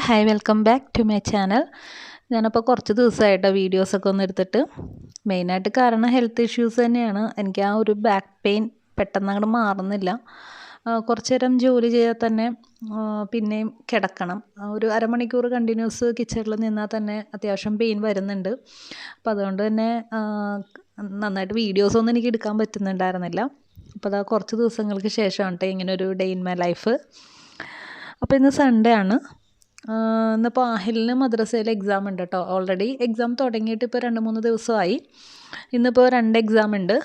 Hi welcome back to my channel ഞാനപ്പോൾ കുറച്ച് ദിവസമായിട്ടോ വീഡിയോസൊക്കെ ഒന്ന് എടുത്തിട്ട്. മെയിനായിട്ട് കാരണം ഹെൽത്ത് ഇഷ്യൂസ് തന്നെയാണ്. എനിക്ക് ആ ഒരു ബാക്ക് പെയിൻ പെട്ടെന്ന് അങ്ങോട്ട് മാറുന്നില്ല. കുറച്ച് നേരം ജോലി ചെയ്താൽ തന്നെ പിന്നെയും കിടക്കണം. ഒരു അരമണിക്കൂർ കണ്ടിന്യൂസ് കിച്ചണിൽ നിന്നാൽ തന്നെ അത്യാവശ്യം പെയിൻ വരുന്നുണ്ട്. അപ്പോൾ അതുകൊണ്ട് തന്നെ നന്നായിട്ട് വീഡിയോസൊന്നും എനിക്ക് എടുക്കാൻ പറ്റുന്നുണ്ടായിരുന്നില്ല. അപ്പോൾ അതാ കുറച്ച് ദിവസങ്ങൾക്ക് ശേഷമാണ് കേട്ടോ ഇങ്ങനെ ഒരു ഡേ ഇൻ മൈ ലൈഫ് അപ്പോൾ ഇന്ന് സൺഡേ ആണ്. ഇന്നിപ്പോൾ ആഹിലിന് മദ്രസയിൽ എക്സാം ഉണ്ട് കേട്ടോ ഓൾറെഡി എക്സാം തുടങ്ങിയിട്ട് ഇപ്പോൾ രണ്ട് മൂന്ന് ദിവസമായി. ഇന്നിപ്പോൾ രണ്ട് എക്സാം ഉണ്ട്.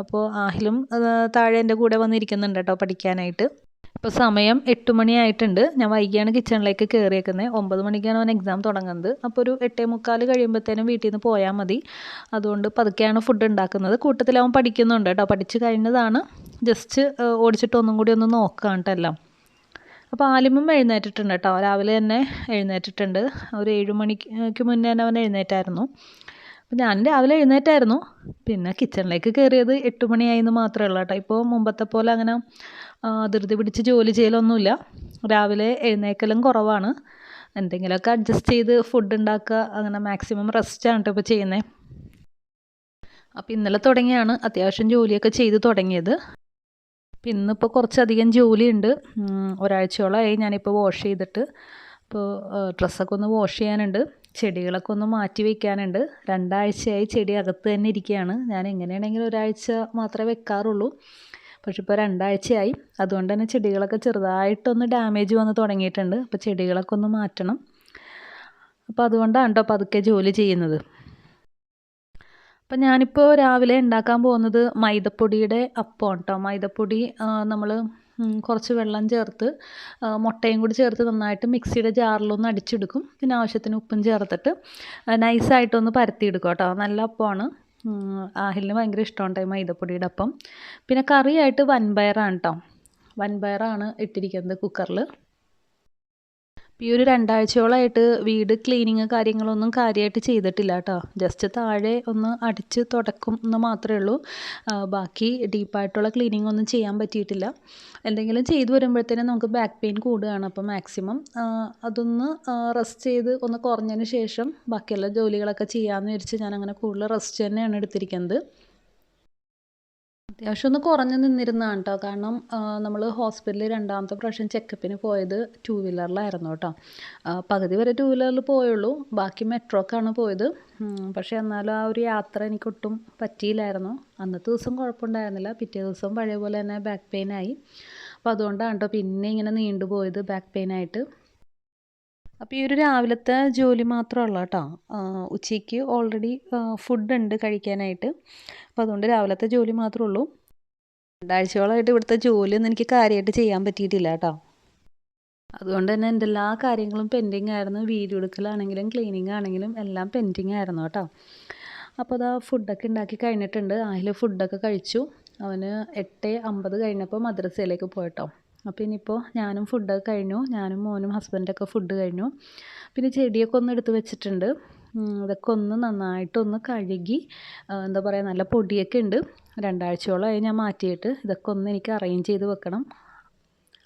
അപ്പോൾ ആഹിലും താഴെ എന്റെ കൂടെ വന്നിരിക്കുന്നുണ്ട് കേട്ടോ പഠിക്കാനായിട്ട്. ഇപ്പോൾ സമയം എട്ട് മണിയായിട്ടുണ്ട് ഞാൻ വൈകിയാണ് കിച്ചണിലേക്ക് കയറിയേക്കുന്നത് ഒമ്പത് മണിക്കാണ് അവൻ എക്സാം തുടങ്ങുന്നത്. അപ്പോൾ ഒരു എട്ടേ മുക്കാൽ കഴിയുമ്പോഴത്തേനും വീട്ടിൽ നിന്ന് പോയാൽ മതി. അതുകൊണ്ട് പതുക്കെയാണ് ഫുഡ് ഉണ്ടാക്കുന്നത്. കൂട്ടത്തിൽ അവൻ പഠിക്കുന്നുണ്ട് കേട്ടോ പഠിച്ച് കഴിഞ്ഞതാണ്. ജസ്റ്റ് ഓടിച്ചിട്ട് ഒന്നും കൂടി ഒന്ന് നോക്കാം കേട്ടോ എല്ലാം. അപ്പോൾ ആലിമും എഴുന്നേറ്റിട്ടുണ്ട് കേട്ടോ. രാവിലെ തന്നെ എഴുന്നേറ്റിട്ടുണ്ട്. ഒരു ഏഴ് മണിക്ക് മുന്നേ തന്നെ അവൻ എഴുന്നേറ്റായിരുന്നു. അപ്പോൾ ഞാൻ രാവിലെ എഴുന്നേറ്റായിരുന്നു. പിന്നെ കിച്ചണിലേക്ക് കയറിയത് എട്ട് മണിയായി എന്ന് മാത്രമേ ഉള്ളൂ കേട്ടോ. ഇപ്പോൾ മുമ്പത്തെ പോലെ അങ്ങനെ ധൃതി പിടിച്ച് ജോലി ചെയ്യലൊന്നുമില്ല. രാവിലെ എഴുന്നേക്കലും കുറവാണ്. എന്തെങ്കിലുമൊക്കെ അഡ്ജസ്റ്റ് ചെയ്ത് ഫുഡ് ഉണ്ടാക്കുക അങ്ങനെ മാക്സിമം റെസ്റ്റാണ് കേട്ടോ ഇപ്പോൾ ചെയ്യുന്നത് അപ്പോൾ ഇന്നലെ തുടങ്ങിയാണ് അത്യാവശ്യം ജോലിയൊക്കെ ചെയ്ത് തുടങ്ങിയത്. അപ്പം ഇന്നിപ്പോൾ കുറച്ചധികം ജോലിയുണ്ട്. ഒരാഴ്ചയോളമായി ഞാനിപ്പോൾ വാഷ് ചെയ്തിട്ട്. ഇപ്പോൾ ഡ്രസ്സൊക്കെ ഒന്ന് വാഷ് ചെയ്യാനുണ്ട്. ചെടികളൊക്കെ ഒന്ന് മാറ്റി വയ്ക്കാനുണ്ട് രണ്ടാഴ്ചയായി ചെടി അകത്ത് തന്നെ ഇരിക്കുകയാണ് ഞാൻ എങ്ങനെയാണെങ്കിലും ഒരാഴ്ച മാത്രമേ വെക്കാറുള്ളൂ. പക്ഷെ ഇപ്പോൾ രണ്ടാഴ്ചയായി. അതുകൊണ്ട് തന്നെ ചെടികളൊക്കെ ചെറുതായിട്ടൊന്ന് ഡാമേജ് വന്ന് തുടങ്ങിയിട്ടുണ്ട്. അപ്പോൾ ചെടികളൊക്കെ ഒന്ന് മാറ്റണം. അപ്പോൾ അതുകൊണ്ടാണ് കേട്ടോ പതുക്കെ ജോലി ചെയ്യുന്നത്. അപ്പം ഞാനിപ്പോൾ രാവിലെ ഉണ്ടാക്കാൻ പോകുന്നത് മൈദപ്പൊടിയുടെ അപ്പം കേട്ടോ മൈദപ്പൊടി നമ്മൾ കുറച്ച് വെള്ളം ചേർത്ത് മുട്ടയും കൂടി ചേർത്ത് നന്നായിട്ട് മിക്സിയുടെ ജാറിലൊന്ന് അടിച്ചെടുക്കും. പിന്നെ ആവശ്യത്തിന് ഉപ്പും ചേർത്തിട്ട് നൈസായിട്ടൊന്ന് പരത്തിയെടുക്കും കേട്ടോ നല്ല അപ്പമാണ്. ആഹിലിന് ഭയങ്കര ഇഷ്ടമുണ്ട് ഈ മൈദപ്പൊടിയുടെ അപ്പം. പിന്നെ കറിയായിട്ട് വൻപയറാണ് കേട്ടോ വൻപയറാണ് ഇട്ടിരിക്കുന്നത് കുക്കറിൽ ഈ ഒരു രണ്ടാഴ്ചയോളമായിട്ട് വീട് ക്ലീനിങ് കാര്യങ്ങളൊന്നും കാര്യമായിട്ട് ചെയ്തിട്ടില്ല കേട്ടോ ജസ്റ്റ് താഴെ ഒന്ന് അടിച്ച് തുടക്കും എന്ന് മാത്രമേ ഉള്ളൂ. ബാക്കി ഡീപ്പായിട്ടുള്ള ക്ലീനിങ് ഒന്നും ചെയ്യാൻ പറ്റിയിട്ടില്ല. എന്തെങ്കിലും ചെയ്തു വരുമ്പോഴത്തേനും നമുക്ക് ബാക്ക് പെയിൻ കൂടുകയാണ്. അപ്പോൾ മാക്സിമം അതൊന്ന് റെസ്റ്റ് ചെയ്ത് ഒന്ന് കുറഞ്ഞതിന് ശേഷം ബാക്കിയുള്ള ജോലികളൊക്കെ ചെയ്യാമെന്ന് വിചാരിച്ച് ഞാൻ അങ്ങനെ കൂടുതൽ റെസ്റ്റ് തന്നെയാണ് എടുത്തിരിക്കുന്നത്. അത്യാവശ്യം ഒന്ന് കുറഞ്ഞു നിന്നിരുന്നതാണ് കേട്ടോ കാരണം നമ്മൾ ഹോസ്പിറ്റലിൽ രണ്ടാമത്തെ പ്രാവശ്യം ചെക്കപ്പിന് പോയത് ടൂ വീലറിലായിരുന്നു കേട്ടോ പകുതി വരെ ടൂ വീലറിൽ പോയുള്ളൂ. ബാക്കി മെട്രോക്കാണ് പോയത്. പക്ഷേ എന്നാലും ആ ഒരു യാത്ര എനിക്കൊട്ടും പറ്റിയില്ലായിരുന്നു. അന്നത്തെ ദിവസം കുഴപ്പമുണ്ടായിരുന്നില്ല. പിറ്റേ ദിവസം പഴയ പോലെ തന്നെ ബാക്ക് പെയിനായി അപ്പോൾ അതുകൊണ്ടാണ് കേട്ടോ പിന്നെ ഇങ്ങനെ നീണ്ടുപോയത് ബാക്ക് പെയിൻ ആയിട്ട്. അപ്പോൾ ഈ ഒരു രാവിലത്തെ ജോലി മാത്രമല്ല കേട്ടോ ഉച്ചയ്ക്ക് ഓൾറെഡി ഫുഡ് ഉണ്ട് കഴിക്കാനായിട്ട്. അപ്പോൾ അതുകൊണ്ട് രാവിലത്തെ ജോലി മാത്രമേ ഉള്ളൂ. രണ്ടാഴ്ചയോളമായിട്ട് ഇവിടുത്തെ ജോലിയൊന്നും എനിക്ക് കാര്യമായിട്ട് ചെയ്യാൻ പറ്റിയിട്ടില്ല കേട്ടോ അതുകൊണ്ട് തന്നെ എന്റെ എല്ലാ കാര്യങ്ങളും പെൻഡിങ് ആയിരുന്നു. വീഡിയോ എടുക്കലാണെങ്കിലും ക്ലീനിങ് ആണെങ്കിലും എല്ലാം പെൻഡിങ് ആയിരുന്നു കേട്ടോ അപ്പോൾ അതാ ഫുഡൊക്കെ ഉണ്ടാക്കി കഴിഞ്ഞിട്ടുണ്ട്. അതിൽ ഫുഡൊക്കെ കഴിച്ചു. അവന് എട്ട് അമ്പത് കഴിഞ്ഞപ്പോൾ മദ്രസയിലേക്ക് പോയിട്ടോ അപ്പോൾ ഇനിയിപ്പോൾ ഞാനും ഫുഡൊക്കെ കഴിഞ്ഞു. ഞാനും മോനും ഹസ്ബൻഡൊക്കെ ഫുഡ് കഴിഞ്ഞു. പിന്നെ ചെടിയൊക്കെ ഒന്ന് എടുത്ത് വെച്ചിട്ടുണ്ട്. ഇതൊക്കെ ഒന്ന് നന്നായിട്ടൊന്ന് കഴുകി എന്താ പറയുക നല്ല പൊടിയൊക്കെ ഉണ്ട്. രണ്ടാഴ്ചയോളമായി ഞാൻ മാറ്റിയിട്ട് ഇതൊക്കെ ഒന്ന് എനിക്ക് അറേഞ്ച് ചെയ്ത് വെക്കണം.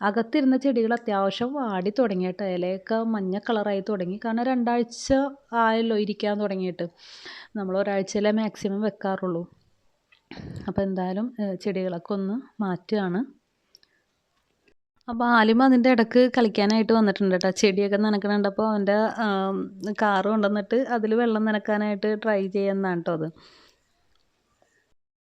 അകത്തിരുന്ന ചെടികൾ അത്യാവശ്യം വാടി തുടങ്ങിയിട്ട് ഇലയൊക്കെ മഞ്ഞ കളറായി തുടങ്ങി. കാരണം രണ്ടാഴ്ച ആയല്ലോ ഇരിക്കാൻ തുടങ്ങിയിട്ട്. നമ്മൾ ഒരാഴ്ചയിലേ മാക്സിമം വെക്കാറുള്ളൂ. അപ്പോൾ എന്തായാലും ചെടികളൊക്കെ ഒന്ന് മാറ്റുകയാണ്. അപ്പോൾ ആലിമ അതിന്റെ ഇടയ്ക്ക് കളിക്കാനായിട്ട് വന്നിട്ടുണ്ട് കേട്ടോ. ചെടിയൊക്കെ നനക്കണുണ്ടപ്പോൾ അവന്റെ കാറ് കൊണ്ടുവന്നിട്ട് അതിൽ വെള്ളം നനക്കാനായിട്ട് ട്രൈ ചെയ്യുന്നതാണ് കേട്ടോ അത്.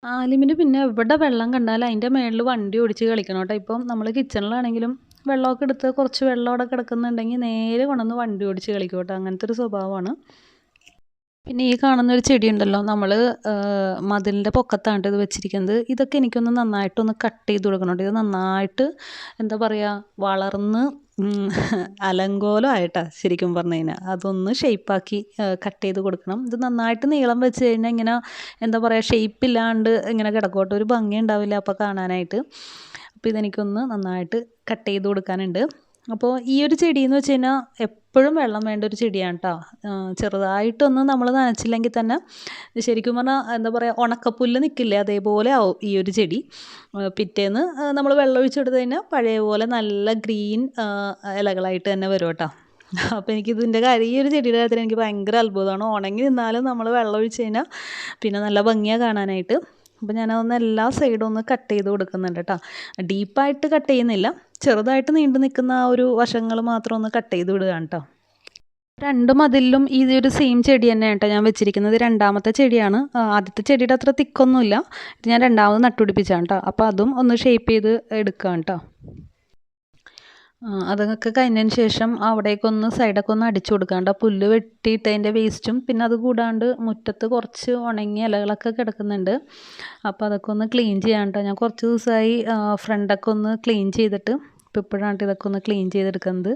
ആലിമിന് പിന്നെ എവിടെ വെള്ളം കണ്ടാലും അതിന്റെ മേളിൽ വണ്ടി ഓടിച്ച് കളിക്കണം കേട്ടോ ഇപ്പം നമ്മൾ കിച്ചണിലാണെങ്കിലും വെള്ളമൊക്കെ എടുത്ത് കുറച്ച് വെള്ളം അവിടെ കിടക്കുന്നുണ്ടെങ്കിൽ നേരെ കൊണ്ടുവന്ന് വണ്ടി ഓടിച്ച് കളിക്കും കേട്ടോ അങ്ങനത്തെ ഒരു സ്വഭാവമാണ്. പിന്നെ ഈ കാണുന്ന ഒരു ചെടി ഉണ്ടല്ലോ നമ്മൾ മതിലിന്റെ പൊക്കത്താണ് ഇത് വെച്ചിരിക്കുന്നത്. ഇതൊക്കെ എനിക്കൊന്ന് നന്നായിട്ടൊന്ന് കട്ട് ചെയ്ത് കൊടുക്കണുണ്ട്. ഇത് നന്നായിട്ട് എന്താ പറയുക വളർന്ന് അലങ്കോലമായിട്ടാണ് അലങ്കോലമായിട്ടാ ശരിക്കും പറഞ്ഞു കഴിഞ്ഞാൽ അതൊന്ന് ഷേപ്പാക്കി കട്ട് ചെയ്ത് കൊടുക്കണം. ഇത് നന്നായിട്ട് നീളം വെച്ച് കഴിഞ്ഞാൽ ഇങ്ങനെ എന്താ പറയുക ഷേപ്പില്ലാണ്ട് ഇങ്ങനെ കിടക്കോട്ടെ ഒരു ഭംഗി ഉണ്ടാവില്ല അപ്പോൾ കാണാനായിട്ട്. അപ്പോൾ ഇതെനിക്കൊന്ന് നന്നായിട്ട് കട്ട് ചെയ്ത് കൊടുക്കാനുണ്ട്. അപ്പോൾ ഈ ഒരു ചെടി എന്ന് വെച്ച് കഴിഞ്ഞാൽ എപ്പോഴും വെള്ളം വേണ്ട ഒരു ചെടിയാണ് കേട്ടോ ചെറുതായിട്ടൊന്നും നമ്മൾ നനച്ചില്ലെങ്കിൽ തന്നെ ശരിക്കും പറഞ്ഞാൽ എന്താ പറയുക ഉണക്കപ്പുല്ല് നിൽക്കില്ലേ അതേപോലെ ആവും ഈ ഒരു ചെടി. പിറ്റേന്ന് നമ്മൾ വെള്ളം ഒഴിച്ച് കൊടുത്തു കഴിഞ്ഞാൽ പഴയ പോലെ നല്ല ഗ്രീൻ ഇലകളായിട്ട് തന്നെ വരും കേട്ടോ. അപ്പോൾ എനിക്ക് ഇതിന്റെ കാര്യം ഈ ഒരു ചെടിയുടെ കാര്യത്തിൽ എനിക്ക് ഭയങ്കര അത്ഭുതമാണ് ഉണങ്ങി നിന്നാലും നമ്മൾ വെള്ളം ഒഴിച്ച് കഴിഞ്ഞാൽ പിന്നെ നല്ല ഭംഗിയാണ് കാണാനായിട്ട്. അപ്പോൾ ഞാനതൊന്ന് എല്ലാ സൈഡും ഒന്ന് കട്ട് ചെയ്ത് കൊടുക്കുന്നുണ്ട് കേട്ടോ ഡീപ്പായിട്ട് കട്ട് ചെയ്യുന്നില്ല. ചെറുതായിട്ട് നീണ്ടു നിൽക്കുന്ന ആ ഒരു വശങ്ങൾ മാത്രം ഒന്ന് കട്ട് ചെയ്ത് വിടുകയാണ് കേട്ടോ രണ്ട് മതിലിലും ഈ ഒരു സെയിം ചെടി തന്നെയാണ് കേട്ടോ ഞാൻ വെച്ചിരിക്കുന്നത്. രണ്ടാമത്തെ ചെടിയാണ്. ആദ്യത്തെ ചെടിയുടെ അത്ര തിക്കൊന്നുമില്ല ഇത് ഞാൻ രണ്ടാമത് നട്ടുപിടിപ്പിച്ചാണ് കേട്ടോ അപ്പോൾ അതും ഒന്ന് ഷേപ്പ് ചെയ്ത് എടുക്കുകയാണ് കേട്ടോ അതൊക്കെ കഴിഞ്ഞതിന് ശേഷം അവിടേക്കൊന്ന് സൈഡൊക്കെ ഒന്ന് അടിച്ചു കൊടുക്കാണ്ട് ആ പുല്ല് വെട്ടിയിട്ടതിന്റെ വേസ്റ്റും പിന്നെ അത് കൂടാണ്ട് മുറ്റത്ത് കുറച്ച് ഉണങ്ങിയ ഇലകളൊക്കെ കിടക്കുന്നുണ്ട്. അപ്പോൾ അതൊക്കെ ഒന്ന് ക്ലീൻ ചെയ്യാണ്ട് ഞാൻ കുറച്ച് ദിവസമായി ഫ്രണ്ടൊക്കെ ഒന്ന് ക്ലീൻ ചെയ്തിട്ട് ഇപ്പോൾ ഇപ്പോഴാണ് ഇതൊക്കെ ഒന്ന് ക്ലീൻ ചെയ്തെടുക്കുന്നത്.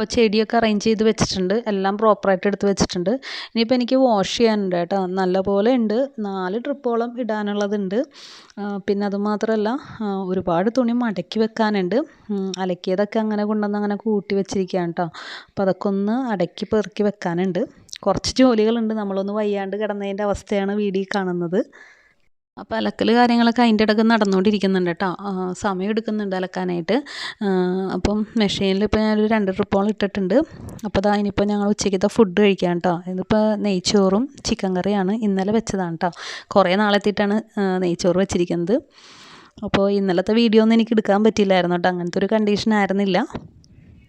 അപ്പോൾ ചെടിയൊക്കെ അറേഞ്ച് ചെയ്ത് വെച്ചിട്ടുണ്ട്. എല്ലാം പ്രോപ്പറായിട്ട് എടുത്ത് വെച്ചിട്ടുണ്ട്. ഇനിയിപ്പോൾ എനിക്ക് വാഷ് ചെയ്യാനുണ്ട് കേട്ടോ. നല്ലപോലെ ഉണ്ട്. നാല് ട്രിപ്പോളം ഇടാനുള്ളതുണ്ട്. പിന്നെ അതുമാത്രമല്ല ഒരുപാട് തുണി മടക്കി വെക്കാനുണ്ട്. അലക്കിയതൊക്കെ അങ്ങനെ കൊണ്ടുവന്ന് അങ്ങനെ കൂട്ടി വെച്ചിരിക്കുകയാണ് കേട്ടോ. അപ്പോൾ അതൊക്കെ ഒന്ന് അടക്കി പെറുക്കി വെക്കാനുണ്ട്. കുറച്ച് ജോലികളുണ്ട്. നമ്മളൊന്ന് വയ്യാണ്ട് കിടന്നതിന്റെ അവസ്ഥയാണ് വീഡിയോ കാണുന്നത്. അപ്പോൾ അലക്കൽ കാര്യങ്ങളൊക്കെ അതിന്റെ ഇടയ്ക്ക് നടന്നുകൊണ്ടിരിക്കുന്നുണ്ട് കേട്ടോ സമയം എടുക്കുന്നുണ്ട് അലക്കാനായിട്ട്. അപ്പം മെഷീനിൽ ഇപ്പോൾ ഞാനൊരു രണ്ട് ട്രിപ്പോൾ ഇട്ടിട്ടുണ്ട്. അപ്പോൾ അതാ ഇനിയിപ്പോൾ ഞങ്ങൾ ഉച്ചയ്ക്കത്തെ ഫുഡ് കഴിക്കാം കേട്ടോ ഇതിപ്പോൾ നെയ്ച്ചോറും ചിക്കൻ കറിയാണ് ഇന്നലെ വെച്ചതാണ് കേട്ടോ കുറേ നാളെത്തിയിട്ടാണ് നെയ്ച്ചോറ് വെച്ചിരിക്കുന്നത്. അപ്പോൾ ഇന്നലത്തെ വീഡിയോ ഒന്നും എനിക്ക് എടുക്കാൻ പറ്റിയില്ലായിരുന്നു കേട്ടോ അങ്ങനത്തെ ഒരു കണ്ടീഷൻ ആയിരുന്നില്ല.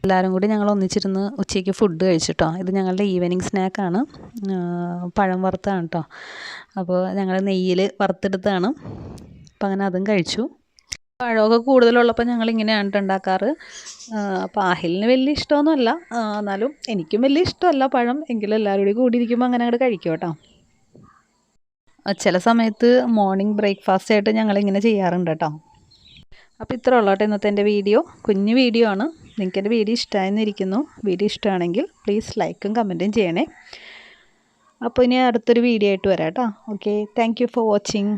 എല്ലാവരും കൂടി ഞങ്ങൾ ഒന്നിച്ചിരുന്ന് ഉച്ചയ്ക്ക് ഫുഡ് കഴിച്ചിട്ടോ. ഇത് ഞങ്ങളുടെ ഈവനിങ് സ്നാക്കാണ് പഴം വറുത്താണ് കേട്ടോ അപ്പോൾ ഞങ്ങൾ നെയ്യിൽ വറുത്തെടുത്താണ്. അപ്പോൾ അങ്ങനെ അതും കഴിച്ചു. പഴമൊക്കെ കൂടുതലുള്ളപ്പോൾ ഞങ്ങൾ ഇങ്ങനെയാണ് ഉണ്ടാക്കാറ്. അപ്പോൾ ആഹിലിന് വലിയ ഇഷ്ടമൊന്നുമല്ല. എന്നാലും എനിക്കും വലിയ ഇഷ്ടമല്ല പഴം. എങ്കിലും എല്ലാവരും കൂടി കൂടിയിരിക്കുമ്പോൾ അങ്ങനെ അങ്ങോട്ട് കഴിക്കും കേട്ടോ ചില സമയത്ത് മോർണിംഗ് ബ്രേക്ക്ഫാസ്റ്റ് ആയിട്ട് ഞങ്ങളിങ്ങനെ ചെയ്യാറുണ്ട് കേട്ടോ അപ്പോൾ ഇത്ര ഉള്ളൂ ഇന്നത്തെ എന്റെ വീഡിയോ കുഞ്ഞു വീഡിയോ ആണ്. നിങ്ങൾക്ക് എന്റെ വീഡിയോ ഇഷ്ടമായെന്നിരിക്കുന്നു. വീഡിയോ ഇഷ്ടമാണെങ്കിൽ പ്ലീസ് ലൈക്കും കമന്റും ചെയ്യണേ. അപ്പോൾ ഇനി അടുത്തൊരു വീഡിയോ ആയിട്ട് വരാം കേട്ടോ. Okay thank for watching